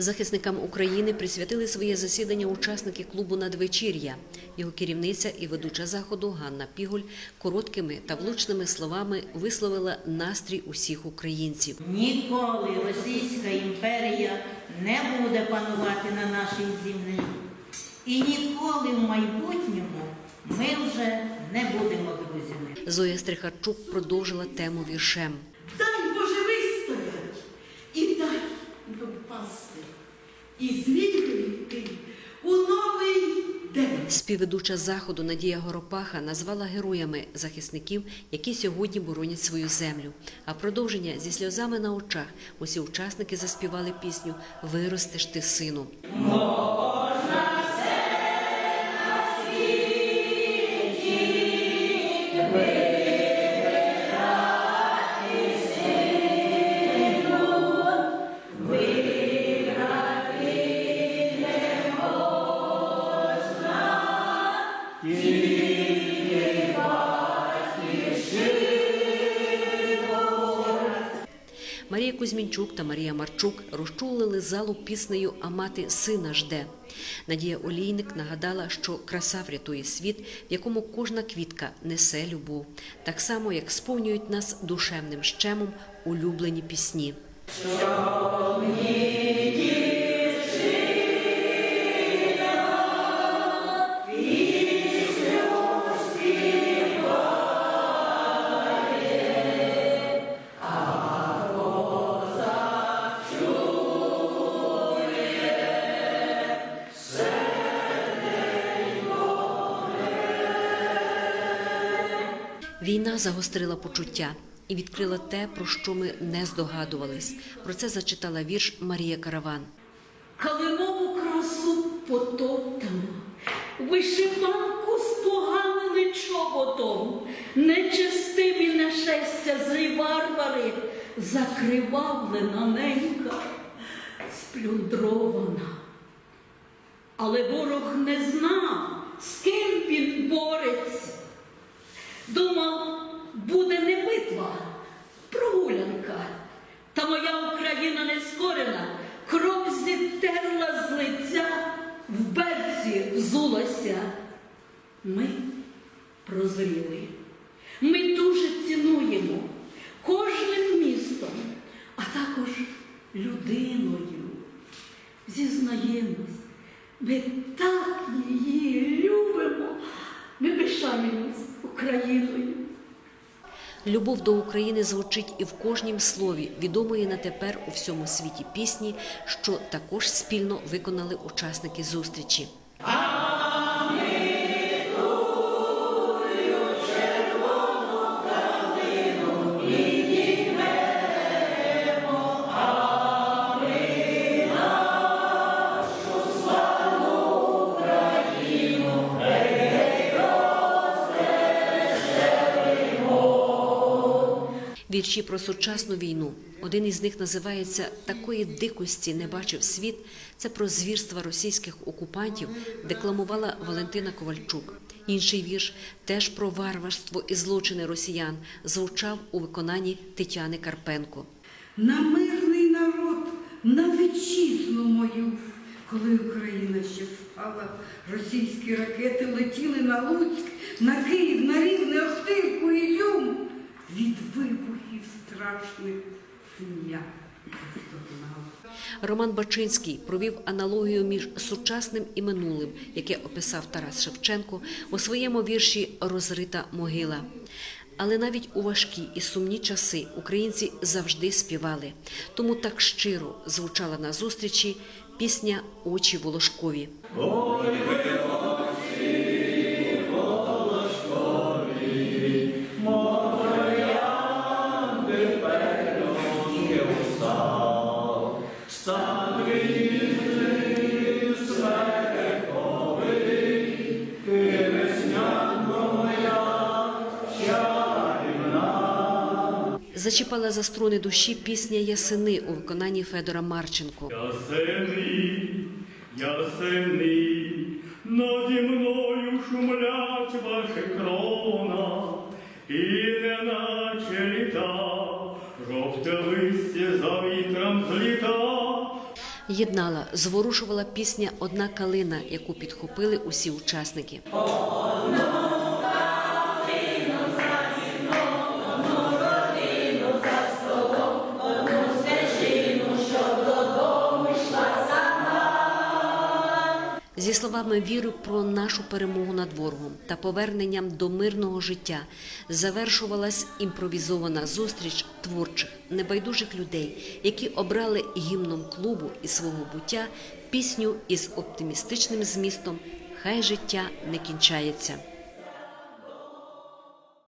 Захисникам України присвятили своє засідання учасники клубу Надвечір'я. Його керівниця і ведуча заходу Ганна Пігуль короткими та влучними словами висловила настрій усіх українців. Ніколи Російська імперія не буде панувати на нашій землі. І ніколи в майбутньому ми вже не будемо друзями. Зоя Стрихарчук продовжила тему віршем. І з йти у новий день. Співведуча заходу Надія Горопаха назвала героями захисників, які сьогодні боронять свою землю. А продовження зі сльозами на очах усі учасники заспівали пісню Виростеш ти сину. Марія Кузьмінчук та Марія Марчук розчулили залу піснею А мати сина жде. Надія Олійник нагадала, що краса врятує світ, в якому кожна квітка несе любов, так само як сповнюють нас душевним щемом улюблені пісні. Війна загострила почуття і відкрила те, про що ми не здогадувались. Про це зачитала вірш Марія Караван. Калинову красу потоптано, вишиванку споганили чоботом, нечестиві нашестя злі варвари, закривавлена ненька, сплюндрована. Але ворог не знав, з ким він бореться. Думав, буде не битва, прогулянка. Та моя Україна не скорена, кров зітерла з лиця, в берці взулася. Ми прозріли. Ми Любов до України звучить і в кожнім слові відомої на тепер у всьому світі пісні, що також спільно виконали учасники зустрічі. Вірші про сучасну війну. Один із них називається Такої дикості не бачив світ. Це про звірства російських окупантів, декламувала Валентина Ковальчук. Інший вірш теж про варварство і злочини росіян звучав у виконанні Тетяни Карпенко. на мирний народ, на вітчизну мою. Коли Україна ще спала, російські ракети летіли на Луцьк, на Київ, на Рівне, Роман Бачинський провів аналогію між сучасним і минулим, яке описав Тарас Шевченко у своєму вірші Розрита могила. Але навіть у важкі і сумні часи українці завжди співали. Тому так щиро звучала на зустрічі пісня Очі Волошкові. Зачіпала за струни душі пісня Ясени у виконанні Федора Марченко. Ясени, ясени, наді мною шумлять ваші крона, і неначе літа, жовте листя за вітром зліта. Єднала, зворушувала пісня Одна калина, яку підхопили усі учасники. Зі словами віри про нашу перемогу над ворогом та поверненням до мирного життя завершувалась імпровізована зустріч творчих небайдужих людей, які обрали гімном клубу і свого буття пісню із оптимістичним змістом Хай життя не кінчається.